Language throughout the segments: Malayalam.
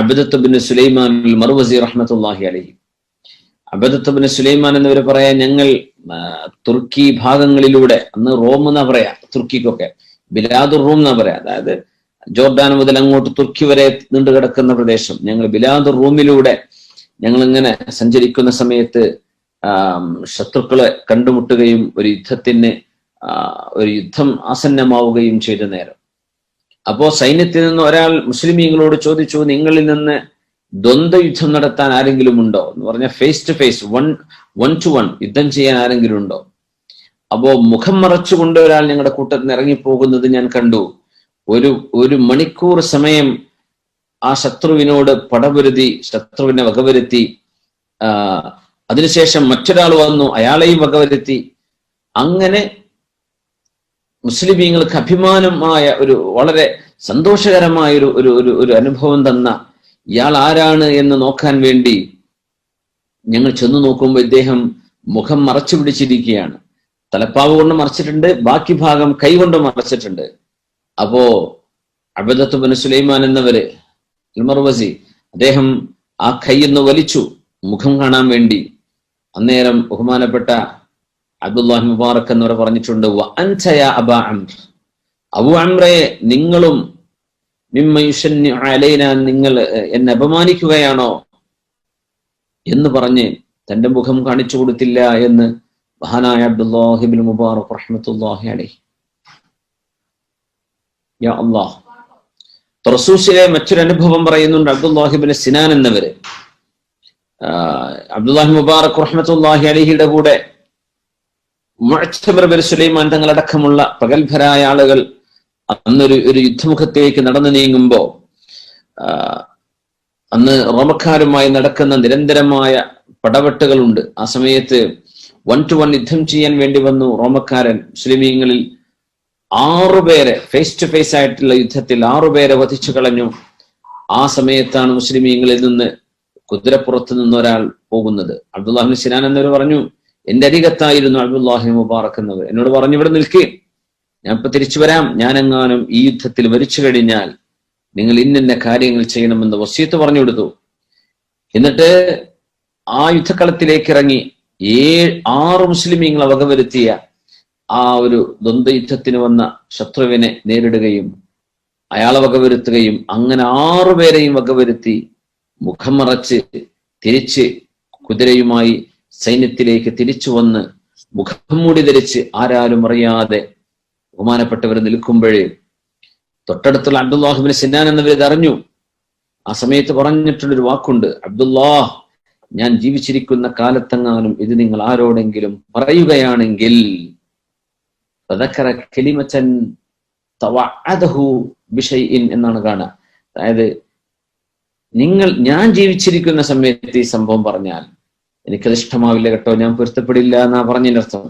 അബദത്ത് ബിൻ സുലൈമാൻ മറുവസി റഹ്മത്തുല്ലാഹി അലഹി. അബദത്ത് ബിൻ സുലൈമാൻ എന്നിവർ പറയാൻ ഞങ്ങൾ തുർക്കി ഭാഗങ്ങളിലൂടെ അന്ന് റോം എന്നാ പറയാ തുർക്കിക്കൊക്കെ ബിലാദുർ റൂം എന്നാ പറയാ. അതായത് ജോർഡാൻ മുതൽ അങ്ങോട്ട് തുർക്കി വരെ നീണ്ടു കിടക്കുന്ന പ്രദേശം. ഞങ്ങൾ ബിലാദുർ റൂമിലൂടെ ഞങ്ങൾ ഇങ്ങനെ സഞ്ചരിക്കുന്ന സമയത്ത് ശത്രുക്കളെ കണ്ടുമുട്ടുകയും ഒരു യുദ്ധത്തിന് ഒരു യുദ്ധം ആസന്നമാവുകയും ചെയ്ത നേരം അപ്പോ സൈന്യത്തിൽ നിന്ന് ഒരാൾ മുസ്ലിമീങ്ങളോട് ചോദിച്ചു നിങ്ങളിൽ നിന്ന് ദ്വന്ദ്വ യുദ്ധം നടത്താൻ ആരെങ്കിലും ഉണ്ടോ? എന്ന് പറഞ്ഞാൽ face to face one one to one യുദ്ധം ചെയ്യാൻ ആരെങ്കിലും ഉണ്ടോ? അപ്പോ മുഖം മറച്ചുകൊണ്ട് ഒരാൾ ഞങ്ങളുടെ കൂട്ടത്തിൽ നിന്ന് ഇറങ്ങിപ്പോകുന്നത് ഞാൻ കണ്ടു. ഒരു ഒരു മണിക്കൂർ സമയം ആ ശത്രുവിനോട് പടപൊരുതി ശത്രുവിനെ വകവരുത്തി അതിനുശേഷം മറ്റൊരാൾ വന്നു അയാളെയും വകവരുത്തി. അങ്ങനെ മുസ്ലിമീങ്ങൾക്ക് അഭിമാനമായ ഒരു വളരെ സന്തോഷകരമായ ഒരു ഒരു ഒരു ഒരു അനുഭവം തന്ന ഇയാൾ ആരാണ് എന്ന് നോക്കാൻ വേണ്ടി ഞങ്ങൾ ചെന്ന് നോക്കുമ്പോൾ ഇദ്ദേഹം മുഖം മറച്ചു പിടിച്ചിരിക്കുകയാണ്. തലപ്പാവ് കൊണ്ട് മറച്ചിട്ടുണ്ട് ബാക്കി ഭാഗം കൈ കൊണ്ട് മറച്ചിട്ടുണ്ട്. അപ്പോ അബദത്ത് ബിൻ സുലൈമാൻ എന്നവര് ഇൽമർവസി അദ്ദേഹം ആ കൈ ഒന്ന് വലിച്ചു മുഖം കാണാൻ വേണ്ടി. അന്നേരം ബഹുമാനപ്പെട്ട അബ്ദുല്ലാഹി മുബാറക് എന്നിവർ പറഞ്ഞിട്ടുണ്ട് "വ അൻത യാ അബാ അബു അംറെ നിങ്ങളും അലൈന നിങ്ങൾ എന്നെ അപമാനിക്കുകയാണോ എന്ന് പറഞ്ഞ് തന്റെ മുഖം കാണിച്ചു കൊടുത്തില്ല എന്ന് മഹാനായ അബ്ദുല്ലാഹിബിൻ മുബാറക് റഹ്മത്തുല്ലാഹി അലൈഹി. യാ അള്ളാഹ് റസൂസിലെ മറ്റൊരു അനുഭവം പറയുന്നുണ്ട് അബ്ദുല്ലാഹിബിൻ സിനാൻ എന്നവര്. അബ്ദുല്ലാഹി മുബാറക് റഹ്മത്തുല്ലാഹി അലഹിയുടെ കൂടെ മുഅ്തമർ ബിൻ സുലൈമാൻ തങ്ങളടക്കമുള്ള പ്രഗത്ഭരായ ആളുകൾ അന്നൊരു ഒരു യുദ്ധമുഖത്തേക്ക് നടന്നു നീങ്ങുമ്പോ അന്ന് റോമക്കാരുമായി നടക്കുന്ന നിരന്തരമായ പടവെട്ടുകളുണ്ട്. ആ സമയത്ത് വൺ ടു വൺ യുദ്ധം ചെയ്യാൻ വേണ്ടി വന്നു റോമക്കാരൻ മുസ്ലിമീങ്ങളിൽ ആറുപേരെ ഫേസ് ടു ഫേസ് ആയിട്ടുള്ള യുദ്ധത്തിൽ ആറുപേരെ വധിച്ചു കളഞ്ഞു. ആ സമയത്താണ് മുസ്ലിമീങ്ങളിൽ നിന്ന് കുതിരപ്പുറത്ത് നിന്ന് ഒരാൾ പോകുന്നത്. അബ്ദുല്ലാഹിൻ സിനാൻ എന്നവർ പറഞ്ഞു എന്റെ അരികത്തായിരുന്നു അബ്ദുല്ലാഹി മുബാറക് എന്നവർ എന്നോട് പറഞ്ഞു ഇവിടെ നിൽക്കേ. ഞാൻ ഇപ്പൊ തിരിച്ചു വരാം. ഞാനെങ്ങാനും ഈ യുദ്ധത്തിൽ മരിച്ചു കഴിഞ്ഞാൽ നിങ്ങൾ ഇന്നിന്ന കാര്യങ്ങൾ ചെയ്യണമെന്ന് വസീത്ത് പറഞ്ഞു കൊടുത്തു. എന്നിട്ട് ആ യുദ്ധക്കളത്തിലേക്ക് ഇറങ്ങി ഏഴ് ആറ് മുസ്ലിമീങ്ങളെ വകവരുത്തിയ ആ ഒരു ദ്വന്ദ്വ യുദ്ധത്തിന് വന്ന ശത്രുവിനെ നേരിടുകയും അയാളെ വകവരുത്തുകയും അങ്ങനെ ആറുപേരെയും വകവരുത്തി മുഖം മറച്ച് തിരിച്ച് കുതിരയുമായി സൈന്യത്തിലേക്ക് തിരിച്ചു വന്ന് മുഖം മൂടി ധരിച്ച് ആരാലും അറിയാതെ ബഹുമാനപ്പെട്ടവർ നിൽക്കുമ്പോഴേ തൊട്ടടുത്തുള്ള അബ്ദുല്ലാഹിബിന് സിന്നാൻ എന്നവർ ഇതറിഞ്ഞു ആ സമയത്ത് പറഞ്ഞിട്ടുള്ളൊരു വാക്കുണ്ട്. അബ്ദുല്ലാഹ് ഞാൻ ജീവിച്ചിരിക്കുന്ന കാലത്തെങ്ങാനും ഇത് നിങ്ങൾ ആരോടെങ്കിലും പറയുകയാണെങ്കിൽ എന്നാണ് കാണുക. അതായത് നിങ്ങൾ ഞാൻ ജീവിച്ചിരിക്കുന്ന സമയത്ത് ഈ സംഭവം പറഞ്ഞാൽ എനിക്കത് ഇഷ്ടമാവില്ല കേട്ടോ ഞാൻ പൊരുത്തപ്പെടില്ല എന്നാ പറഞ്ഞതിന്റെ അർത്ഥം.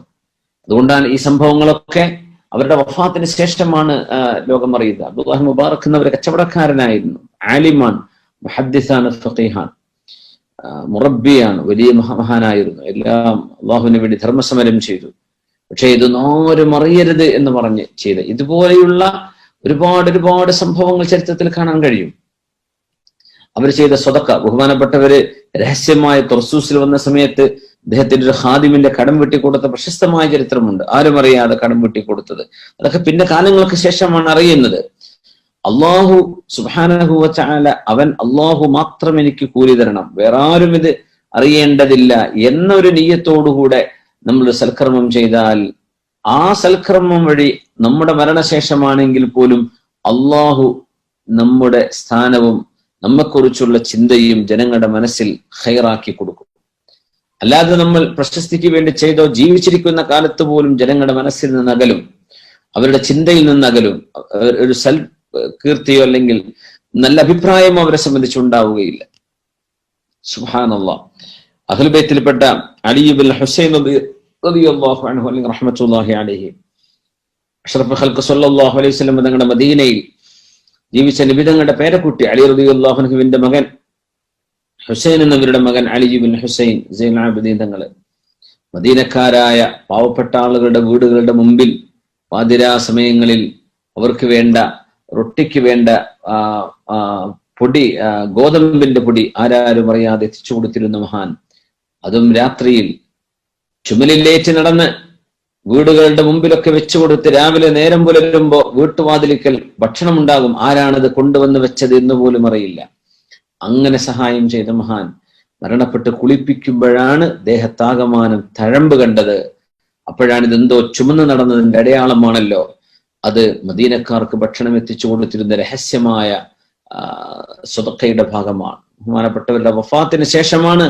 അതുകൊണ്ടാണ് ഈ സംഭവങ്ങളൊക്കെ അവരുടെ വഫാത്തിന് ശേഷമാണ് ലോകം അറിയുന്നത് അബ്ദുല്ലാഹ് മുബാറക് എന്നവർ കച്ചവടക്കാരനായിരുന്നു ആലിമാൻ മുഹദ്ദിസാൻ ഫഖീഹാൻ. ആ, മുറബിയാണ് വലിയ മഹാ- മഹാനായിരുന്നു. എല്ലാം അള്ളാഹുവിന് വേണ്ടി ധർമ്മസമരം ചെയ്തു. പക്ഷെ ഇതൊന്നും ആരും അറിയരുത് എന്ന് പറഞ്ഞ് ചെയ്ത്. ഇതുപോലെയുള്ള ഒരുപാട് ഒരുപാട് സംഭവങ്ങൾ ചരിത്രത്തിൽ കാണാൻ കഴിയും. അവർ ചെയ്ത സ്വതക്ക. ബഹുമാനപ്പെട്ടവര് രഹസ്യമായ തൊർസൂസിൽ വന്ന സമയത്ത് അദ്ദേഹത്തിന്റെ ഒരു ഹാദിമിന്റെ കടം വെട്ടിക്കൊടുത്ത പ്രശസ്തമായ ചരിത്രമുണ്ട്. ആരും അറിയാതെ കടം വെട്ടിക്കൊടുത്തത്. അതൊക്കെ പിന്നെ കാലങ്ങൾക്ക് ശേഷമാണ് അറിയുന്നത്. അള്ളാഹു സുഹാനഹുവല അവൻ അള്ളാഹു മാത്രം എനിക്ക് കൂലി തരണം. വേറെ ആരും ഇത് അറിയേണ്ടതില്ല എന്നൊരു നീയത്തോടുകൂടെ നമ്മൾ സൽക്കർമ്മം ചെയ്താൽ ആ സൽക്കർമ്മം വഴി നമ്മുടെ മരണശേഷമാണെങ്കിൽ പോലും അള്ളാഹു നമ്മുടെ സ്ഥാനവും നമ്മെക്കുറിച്ചുള്ള ചിന്തയും ജനങ്ങളുടെ മനസ്സിൽ ഹൈറാക്കി കൊടുക്കും. അല്ലാതെ നമ്മൾ പ്രശസ്തിക്ക് വേണ്ടി ചെയ്തോ ജീവിച്ചിരിക്കുന്ന കാലത്ത് പോലും ജനങ്ങളുടെ മനസ്സിൽ നിന്ന് അകലും അവരുടെ ചിന്തയിൽ നിന്ന് അകലും ഒരു സൽ കീർത്തിയോ അല്ലെങ്കിൽ നല്ല അഭിപ്രായമോ അവരെ സംബന്ധിച്ചുണ്ടാവുകയില്ല സുഹാനുള്ള അഖിൽബേത്തിൽപ്പെട്ട അലിയുബിൽ ഹുസൈൻ അല്ലെങ്കിൽ അഷ്റഫ് അലൈഹി തങ്ങളുടെ മദീനയിൽ ജീവിച്ച നിബിതങ്ങളുടെ പേരക്കുട്ടി അലി റബി അള്ളാഹുഹുവിന്റെ മകൻ ഹുസൈൻ എന്നവരുടെ മകൻ അലിജുബിൻ ഹുസൈൻ സൈൻ ആബിദീൻ മദീനക്കാരായ പാവപ്പെട്ട ആളുകളുടെ വീടുകളുടെ മുമ്പിൽ പാതിരാ സമയങ്ങളിൽ അവർക്ക് വേണ്ട റൊട്ടിക്ക് വേണ്ട പൊടി ഗോതമ്പിന്റെ പൊടി ആരാരും അറിയാതെ എത്തിച്ചു കൊടുത്തിരുന്ന മഹാൻ. അതും രാത്രിയിൽ ചുമലിലേറ്റ് നടന്ന് വീടുകളുടെ മുമ്പിലൊക്കെ വെച്ചു കൊടുത്ത് രാവിലെ നേരം പുലരുമ്പോ വീട്ടുവാതിലിക്കൽ ഭക്ഷണം ഉണ്ടാകും ആരാണത് കൊണ്ടുവന്ന് വെച്ചത് എന്ന് പോലും അറിയില്ല. അങ്ങനെ സഹായം ചെയ്ത മഹാൻ മരണപ്പെട്ട് കുളിപ്പിക്കുമ്പോഴാണ് ദേഹത്താകമാനം തഴമ്പ് കണ്ടത്. അപ്പോഴാണ് ഇതെന്തോ ചുമന്ന് നടന്നതിന്റെ അടയാളമാണല്ലോ. അത് മദീനക്കാർക്ക് ഭക്ഷണം എത്തിച്ചു കൊടുത്തിരുന്ന രഹസ്യമായ സ്വതക്കയുടെ ഭാഗമാണ്. ബഹുമാനപ്പെട്ടവരുടെ വഫാത്തിന് ശേഷമാണ്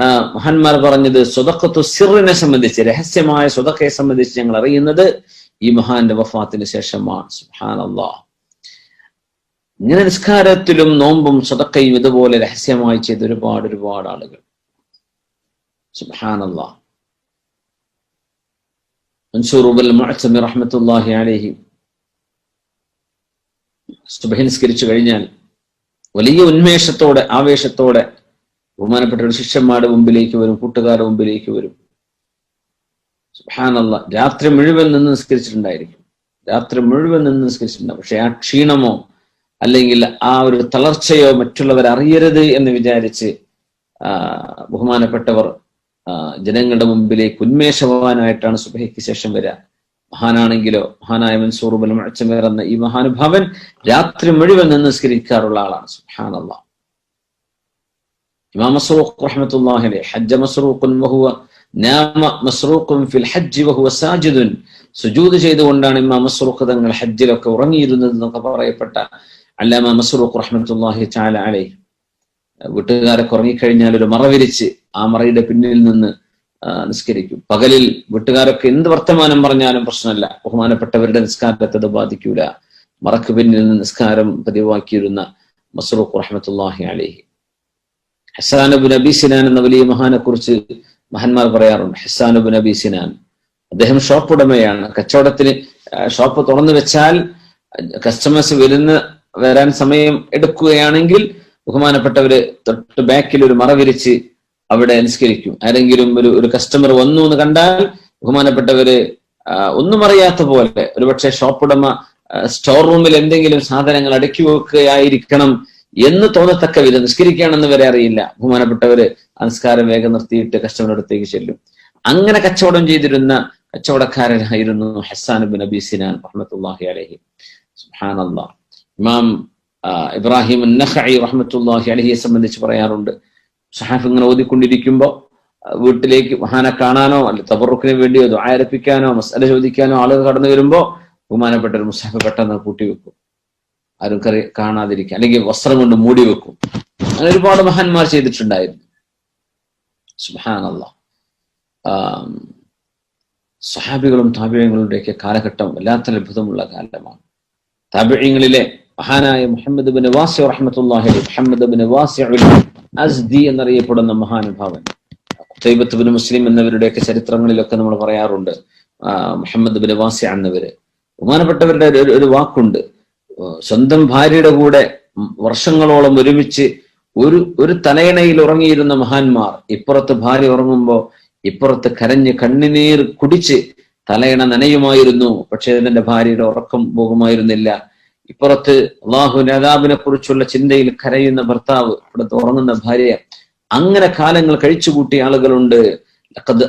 മഹാന്മാർ പറഞ്ഞത് സ്വതക്കത്തു സിറിനെ സംബന്ധിച്ച് രഹസ്യമായ സ്വതക്കയെ സംബന്ധിച്ച് ഞങ്ങൾ അറിയുന്നത് ഈ മഹാന്റെ വഫാത്തിന് ശേഷമാണ്. അള്ളാഹ് ഇങ്ങനെ നിസ്കാരത്തിലും നോമ്പും സ്വതക്കയും ഇതുപോലെ രഹസ്യമായി ചെയ്ത ഒരുപാട് ഒരുപാട് ആളുകൾ. സുഹാൻ അള്ളാഹ് അലൈഹി. നിസ്കരിച്ചു കഴിഞ്ഞാൽ വലിയ ഉന്മേഷത്തോടെ ആവേശത്തോടെ ബഹുമാനപ്പെട്ട ശിഷ്യന്മാരുടെ മുമ്പിലേക്ക് വരും കൂട്ടുകാരുടെ മുമ്പിലേക്ക് വരും. സുഹാനല്ല രാത്രി മുഴുവൻ നിന്ന് നിസ്കരിച്ചിട്ടുണ്ടായിരിക്കും. രാത്രി മുഴുവൻ നിന്ന് നിസ്കരിച്ചിട്ടുണ്ടാവും. പക്ഷെ ആ ക്ഷീണമോ അല്ലെങ്കിൽ ആ ഒരു തളർച്ചയോ മറ്റുള്ളവർ അറിയരുത് എന്ന് വിചാരിച്ച് ബഹുമാനപ്പെട്ടവർ ജനങ്ങളുടെ മുമ്പിലേക്ക് ഉന്മേഷവാനായിട്ടാണ് സുബഹയ്ക്ക് ശേഷം വരിക. മഹാനാണെങ്കിലോ മഹാനായ മൻസൂറുബൽ മുഅ്തമിർ എന്ന ഈ മഹാനുഭാവൻ രാത്രി മുഴുവൻ നിന്ന് നിസ്കരിക്കാറുള്ള ആളാണ്. സുബ്ഹാനല്ലാ. ഇമാം മസ്റൂഖ് ഹജ്ജ മസ്റൂഖുൻ നാമ ഫിൽ സുജൂദ് ചെയ്തുകൊണ്ടാണ് ഇമാം മസ്റൂഖ് തങ്ങൾ ഹജ്ജിലൊക്കെ ഉറങ്ങിയിരുന്നത് എന്നൊക്കെ പറയപ്പെട്ട അല്ലാമ മസ്റൂഖ് റഹ്മത്തുള്ളാഹി തആല അലൈഹി. വീട്ടുകാരൊക്കെ ഉറങ്ങിക്കഴിഞ്ഞാൽ ഒരു മറ വിരിച്ച് ആ മറയുടെ പിന്നിൽ നിന്ന് നിസ്കരിക്കും. പകലിൽ വീട്ടുകാരൊക്കെ എന്ത് വർത്തമാനം പറഞ്ഞാലും പ്രശ്നമല്ല. ബഹുമാനപ്പെട്ടവരുടെ നിസ്കാരത്തെ അത് ബാധിക്കൂല. മറക്ക് പിന്നിൽ നിന്ന് നിസ്കാരം പതിവാക്കിയിരുന്ന മസ്റൂഖ് റഹ്മത്തുള്ളാഹി അലൈഹി. ഹസാനുബ് നബി സിനാൻ എന്ന വലിയ മഹാനെ കുറിച്ച് മഹാന്മാർ പറയാറുണ്ട്. ഹസാനബു നബി സിനാൻ. അദ്ദേഹം ഷോപ്പ് ഉടമയാണ്. കച്ചവടത്തിന് ഷോപ്പ് തുറന്നു വെച്ചാൽ കസ്റ്റമേഴ്സ് വരുന്ന വരാൻ സമയം എടുക്കുകയാണെങ്കിൽ ബഹുമാനപ്പെട്ടവര് തൊട്ട് ബാക്കിൽ ഒരു മറ വിരിച്ച് അവിടെ നിസ്കരിക്കും. ആരെങ്കിലും ഒരു ഒരു കസ്റ്റമർ വന്നു എന്ന് കണ്ടാൽ ബഹുമാനപ്പെട്ടവര് ഒന്നും അറിയാത്ത പോലെ ഒരുപക്ഷെ ഷോപ്പ് ഉടമ സ്റ്റോർ റൂമിൽ എന്തെങ്കിലും സാധനങ്ങൾ അടുക്കി വെക്കുകയായിരിക്കണം എന്ന് തോന്നത്തക്ക വിധം നിസ്കരിക്കുകയാണെന്ന് വരെ അറിയില്ല. ബഹുമാനപ്പെട്ടവര് ആ വേഗം നിർത്തിയിട്ട് കസ്റ്റമറുടെ അടുത്തേക്ക് ചെല്ലും. അങ്ങനെ കച്ചവടം ചെയ്തിരുന്ന കച്ചവടക്കാരനായിരുന്നു ഹസാൻ ബിൻ അബി സിനാൻ റഹ്മത്തുള്ളാഹി അലൈഹി. സുബ്ഹാനല്ലാഹ് ഇമാം ഇബ്രാഹിം നഖഈ റഹ്മത്തുള്ളാഹി അലഹിയെ സംബന്ധിച്ച് പറയാറുണ്ട്. സഹാഫ് ഇങ്ങനെ ഓതിക്കൊണ്ടിരിക്കുമ്പോ ആ, വീട്ടിലേക്ക് മഹാനെ കാണാനോ അല്ലെ തബറുക്കിന് വേണ്ടിയോ ആരപ്പിക്കാനോ മസാല ചോദിക്കാനോ ആളുകൾ കടന്നു വരുമ്പോ ബഹുമാനപ്പെട്ട ഒരു മുസാഫ് പെട്ടെന്ന് കൂട്ടി വെക്കും ആരും കറി കാണാതിരിക്കുക അല്ലെങ്കിൽ വസ്ത്രം കൊണ്ട് മൂടി വെക്കും. അങ്ങനെ ഒരുപാട് മഹാന്മാർ ചെയ്തിട്ടുണ്ടായിരുന്നു. സുഹാനല്ല സഹാബികളും താപിഴങ്ങളുടെയൊക്കെ കാലഘട്ടം വല്ലാത്ത അത്ഭുതമുള്ള കാലമാണ്. താപിഴങ്ങളിലെ മഹാനായ മുഹമ്മദ് ബിൻ വാസി റഹ്മത്തുള്ളാഹി അലൈഹി മുഹമ്മദ് ബിൻ വാസി അസ്ദി എന്നറിയപ്പെടുന്ന മഹാനുഭാവൻ. തൈബത്ത് ബിൻ മുസ്ലിം എന്നിവരുടെയൊക്കെ ചരിത്രങ്ങളിലൊക്കെ നമ്മൾ പറയാറുണ്ട് മുഹമ്മദ് ബിൻ വാസി എന്നവര്. ബഹുമാനപ്പെട്ടവരുടെ ഒരു- വാക്കുണ്ട് സ്വന്തം ഭാര്യയുടെ കൂടെ വർഷങ്ങളോളം ഒരുമിച്ച് ഒരു ഒരു തലയണയിൽ ഉറങ്ങിയിരുന്ന മഹാന്മാർ ഇപ്പുറത്ത് ഭാര്യ ഉറങ്ങുമ്പോൾ ഇപ്പുറത്ത് കരഞ്ഞ് കണ്ണുനീർ കുടിച്ച് തലയണ നനയുമായിരുന്നു. പക്ഷേ അതിന്റെ ഭാര്യയുടെ ഉറക്കം പോകുമായിരുന്നില്ല. ഇപ്പുറത്ത് അള്ളാഹു നേതാവിനെ കുറിച്ചുള്ള ചിന്തയിൽ കരയുന്ന ഭർത്താവ് ഇവിടുത്തെ ഉറങ്ങുന്ന ഭാര്യ അങ്ങനെ കാലങ്ങൾ കഴിച്ചുകൂട്ടിയ ആളുകളുണ്ട്.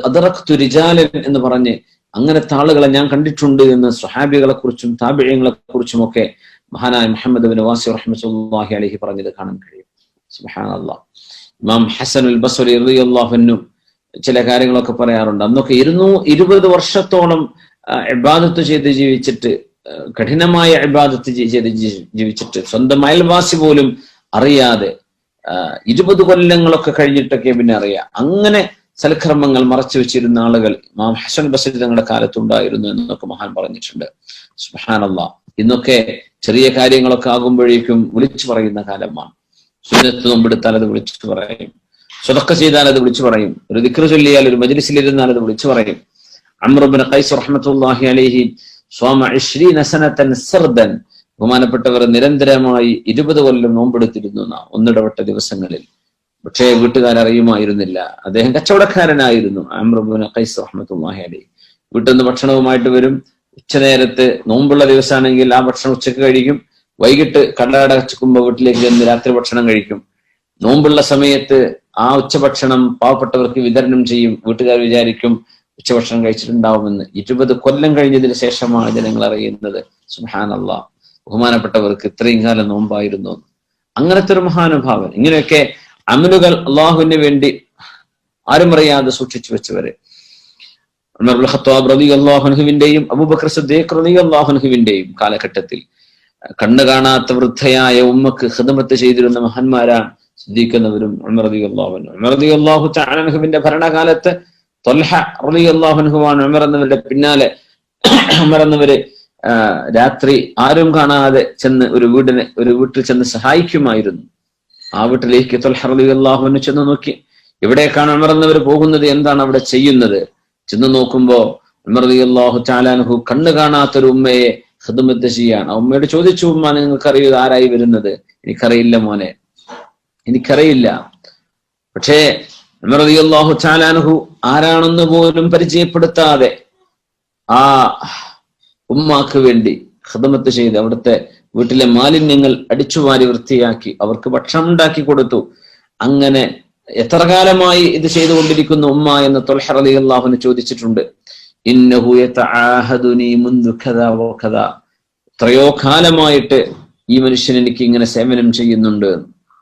അദറഖ്തു റിജാലൻ എന്ന് പറഞ്ഞ് അങ്ങനത്തെ ആളുകളെ ഞാൻ കണ്ടിട്ടുണ്ട് എന്ന് സ്വഹാബികളെ കുറിച്ചും താപിഴയങ്ങളെ കുറിച്ചും ഒക്കെ മഹാനായ മുഹമ്മദ് ബിൻ വാസി റഹ്മത്തുള്ളാഹി അലൈഹി പറഞ്ഞത് കാണാൻ കഴിയും. സുബാന ഇമാം ഹസൻ അൽ ബസ് അള്ളാഹുനും ചില കാര്യങ്ങളൊക്കെ പറയാറുണ്ട്. അന്നൊക്കെ ഇരുന്നൂ ഇരുപത് വർഷത്തോളം ഇബാദത്ത് ചെയ്ത് ജീവിച്ചിട്ട് കഠിനമായ ഇബാദത്ത് ചെയ്- ചെയ്ത് ജീവിച്ചിട്ട് സ്വന്തം അയൽവാസി പോലും അറിയാതെ ഇരുപത് കൊല്ലങ്ങളൊക്കെ കഴിഞ്ഞിട്ടൊക്കെ പിന്നെ അറിയാം. അങ്ങനെ സൽക്കർമ്മങ്ങൾ മറച്ചു വെച്ചിരുന്ന ആളുകൾ ഇമാം ഹസൻ ബസരി തങ്ങളുടെ കാലത്തുണ്ടായിരുന്നു എന്നൊക്കെ മഹാൻ പറഞ്ഞിട്ടുണ്ട്. സുബ്ഹാനല്ലാഹ്. ഇന്നൊക്കെ ചെറിയ കാര്യങ്ങളൊക്കെ ആകുമ്പോഴേക്കും വിളിച്ചു പറയുന്ന കാലമാണ്. സുന്നത്ത് നോമ്പെടുത്താൽ അത് വിളിച്ചു പറയും. സ്വതക്ക ചെയ്താൽ അത് വിളിച്ചു പറയും. ഒരു ദിക്ര ചൊല്ലിയാൽ ഒരു മജ്ലിസിലിരുന്നാൽ അത് വിളിച്ചു പറയും. അമ്രബിൻ ഖൈസ് റഹ്മത്തുള്ളാഹി അലൈഹി സ്വാമ സനതൻ സർദൻ. ബഹുമാനപ്പെട്ടവർ നിരന്തരമായി ഇരുപത് കൊല്ലം നോമ്പെടുത്തിരുന്നു ഒന്നിടവട്ട ദിവസങ്ങളിൽ. പക്ഷേ വീട്ടുകാർ അറിയുമായിരുന്നില്ല. അദ്ദേഹം കച്ചവടക്കാരനായിരുന്നു അമ്രബിൻ ഖൈസ് റഹ്മത്തുള്ളാഹി അലൈഹി. വീട്ടിൽ നിന്ന് ഭക്ഷണവുമായിട്ട് വരും. ഉച്ചനേരത്ത് നോമ്പുള്ള ദിവസമാണെങ്കിൽ ആ ഭക്ഷണം ഉച്ചയ്ക്ക് കഴിക്കും. വൈകിട്ട് കടടച്ചുക്കുമ്പോ വീട്ടിലേക്ക് ചെന്ന് രാത്രി ഭക്ഷണം കഴിക്കും. നോമ്പുള്ള സമയത്ത് ആ ഉച്ചഭക്ഷണം പാവപ്പെട്ടവർക്ക് വിതരണം ചെയ്യും. വീട്ടുകാർ വിചാരിക്കും ഉച്ചഭക്ഷണം കഴിച്ചിട്ടുണ്ടാവുമെന്ന്. ഇരുപത് കൊല്ലം കഴിഞ്ഞതിന് ശേഷമാണ് ജനങ്ങൾ അറിയുന്നത്. സുഹാനല്ല ബഹുമാനപ്പെട്ടവർക്ക് ഇത്രയും കാലം നോമ്പായിരുന്നു. അങ്ങനത്തെ ഒരു മഹാനുഭാവൻ. ഇങ്ങനെയൊക്കെ അമലുകൾ അള്ളാഹുവിന് വേണ്ടി ആരും അറിയാതെ സൂക്ഷിച്ചു വെച്ചവര്. ഉമർ ഇബ്നുൽ ഖത്താബ് റളിയല്ലാഹുവിന്റെയും അബൂബക്കർ കാലഘട്ടത്തിൽ കണ്ണു കാണാത്ത വൃദ്ധയായ ഉമ്മക്ക് ഹൃദമത്ത് ചെയ്തിരുന്ന മഹാന്മാരാണ് സിദ്ദീഖ് എന്നവരും ഉമർ ഉമർ ഭരണകാലത്ത് തൊൽഹ അൻഹുവാണ് ഉമർ പിന്നാലെ ഉമർ രാത്രി ആരും കാണാതെ ചെന്ന് ഒരു വീടിനെ ഒരു വീട്ടിൽ ചെന്ന് സഹായിക്കുമായിരുന്നു. ആ വീട്ടിലേക്ക് തൊൽഹ അൻഹു ചെന്ന് നോക്കി. എവിടേക്കാണ് ഉമർ പോകുന്നത്? എന്താണ് അവിടെ ചെയ്യുന്നത്? ചെന്ന് നോക്കുമ്പോ ഉമർ ചാലാൻഹു കണ്ണു കാണാത്തൊരു ഉമ്മയെ ഹൃദമത്ത് ചെയ്യാണ് ആ ഉമ്മയോട് ചോദിച്ചു ഉമ്മ നിങ്ങൾക്കറിയൂ ആരായി വരുന്നത്? എനിക്കറിയില്ല മോനെ. എനിക്കറിയില്ല. പക്ഷേ ഉമർ ചാലാൻഹു ആരാണെന്ന് പോലും പരിചയപ്പെടുത്താതെ ആ ഉമ്മാക്ക് വേണ്ടി ഹൃദമത്ത് ചെയ്ത് അവിടുത്തെ വീട്ടിലെ മാലിന്യങ്ങൾ അടിച്ചുവാരി വൃത്തിയാക്കി അവർക്ക് ഭക്ഷണം ഉണ്ടാക്കി കൊടുത്തു. അങ്ങനെ എത്ര കാലമായി ഇത് ചെയ്തുകൊണ്ടിരിക്കുന്നു ഉമ്മ എന്ന് തൊൽഹർ അലി അള്ളാഹുന് ചോദിച്ചിട്ടുണ്ട്. എത്രയോ കാലമായിട്ട് ഈ മനുഷ്യൻ എനിക്ക് ഇങ്ങനെ സേവനം ചെയ്യുന്നുണ്ട്.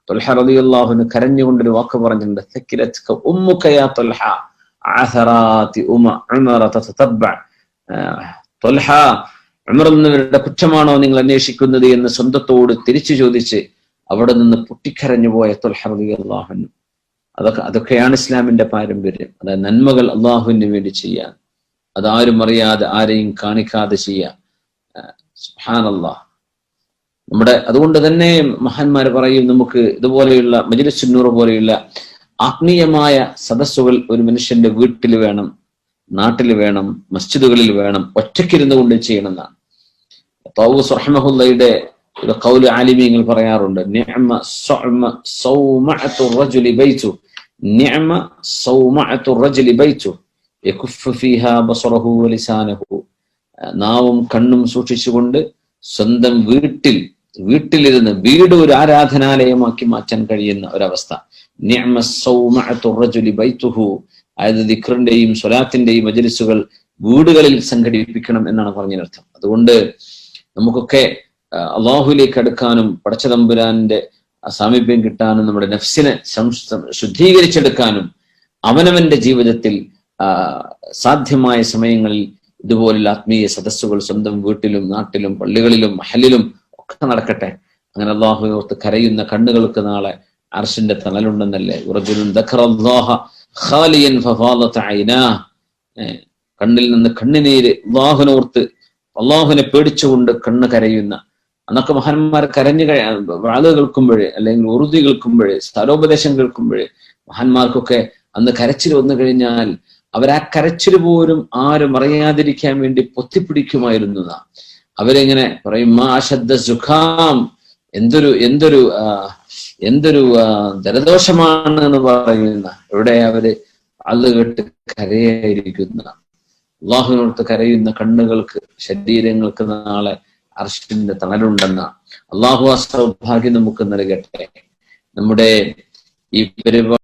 തൊൽഹർ അലി അള്ളാഹുന് കരഞ്ഞുകൊണ്ട് ഒരു വാക്ക് പറഞ്ഞിട്ടുണ്ട്. സക്കിരത്ക ഉമ്മുക യാ തൊൽഹ ആഥറാതി ഉമ ഉമറ തതതബ്ബ. തൊൽഹ ഉമർ എന്നവരുടെ കുറ്റമാണോ നിങ്ങൾ അന്വേഷിക്കുന്നത് എന്ന് സ്വന്തത്തോട് തിരിച്ചു ചോദിച്ച് അവിടെ നിന്ന് പൊട്ടിക്കരഞ്ഞു പോയ തൊൽഹർ അലി റളിയല്ലാഹു അതൊക്കെ അതൊക്കെയാണ് ഇസ്ലാമിന്റെ പാരമ്പര്യം. അതായത് നന്മകൾ അള്ളാഹുവിന് വേണ്ടി ചെയ്യാൻ. അതാരും അറിയാതെ ആരെയും കാണിക്കാതെ സുഹാനല്ലാ നമ്മുടെ അതുകൊണ്ട് തന്നെ മഹാന്മാർ പറയും നമുക്ക് ഇതുപോലെയുള്ള മജിലിസുന്നൂർ പോലെയുള്ള ആത്മീയമായ സദസ്സുകൾ ഒരു മനുഷ്യന്റെ വീട്ടിൽ വേണം നാട്ടിൽ വേണം മസ്ജിദുകളിൽ വേണം ഒറ്റയ്ക്കിരുന്നു കൊണ്ട് ചെയ്യണമെന്നാണ് തൗസ് റഹ്മഹുല്ലയുടെ കൗൽ ആലിമീങ്ങൾ പറയാറുണ്ട്. നാവും കണ്ണും സൂക്ഷിച്ചുകൊണ്ട് സ്വന്തം വീട്ടിൽ വീട്ടിലിരുന്ന് വീട് ഒരു ആരാധനാലയമാക്കി മാറ്റാൻ കഴിയുന്ന ഒരവസ്ഥ. അതായത് ദിഖറിന്റെയും സ്വലാത്തിന്റെയും മജലിസുകൾ വീടുകളിൽ സംഘടിപ്പിക്കണം എന്നാണ് പറഞ്ഞതിനർത്ഥം. അതുകൊണ്ട് നമുക്കൊക്കെ അള്ളാഹുലേക്ക് അടുക്കാനും പടച്ചതമ്പുരാന്റെ സാമീപ്യം കിട്ടാനും നമ്മുടെ നഫ്സിനെ ശുദ്ധീകരിച്ചെടുക്കാനും അവനവന്റെ ജീവിതത്തിൽ സാധ്യമായ സമയങ്ങളിൽ ഇതുപോലുള്ള ആത്മീയ സദസ്സുകൾ സ്വന്തം വീട്ടിലും നാട്ടിലും പള്ളികളിലും മഹലിലും ഒക്കെ നടക്കട്ടെ. അങ്ങനെ അള്ളാഹു ഓർത്ത് കരയുന്ന കണ്ണുകൾക്ക് നാളെ അർഷിന്റെ തണലുണ്ടെന്നല്ലേ? കണ്ണിൽ നിന്ന് കണ്ണിനീര് അള്ളാഹുനോർത്ത് അള്ളാഹുനെ പേടിച്ചുകൊണ്ട് കണ്ണ് കരയുന്ന അന്നൊക്കെ മഹാന്മാർ കരഞ്ഞു വാത് കേൾക്കുമ്പോഴേ അല്ലെങ്കിൽ ഉറുതി കേൾക്കുമ്പോഴേ സ്ഥലോപദേശം കേൾക്കുമ്പോഴേ മഹാന്മാർക്കൊക്കെ അന്ന് കരച്ചിൽ വന്നു കഴിഞ്ഞാൽ അവരാ കരച്ചിൽ പോലും ആരും അറിയാതിരിക്കാൻ വേണ്ടി പൊത്തിപ്പിടിക്കുമായിരുന്നു അവരെങ്ങനെ പറയും അശദ്ധ സുഖാം എന്തൊരു എന്തൊരു എന്തൊരു ജലദോഷമാണ് എന്ന് പറയുന്ന ഇവിടെ അവർ അള്ളു കേട്ട് കരയായിരിക്കുന്ന. അള്ളാഹുവിനോർത്ത് കരയുന്ന കണ്ണുകൾക്ക് ശരീരങ്ങൾക്ക് നാളെ അർഷിന്റെ തണലുണ്ടെന്ന അള്ളാഹു ആ സൗഭാഗ്യം നമുക്ക് നൽകട്ടെ. നമ്മുടെ ഈ പരിപാടി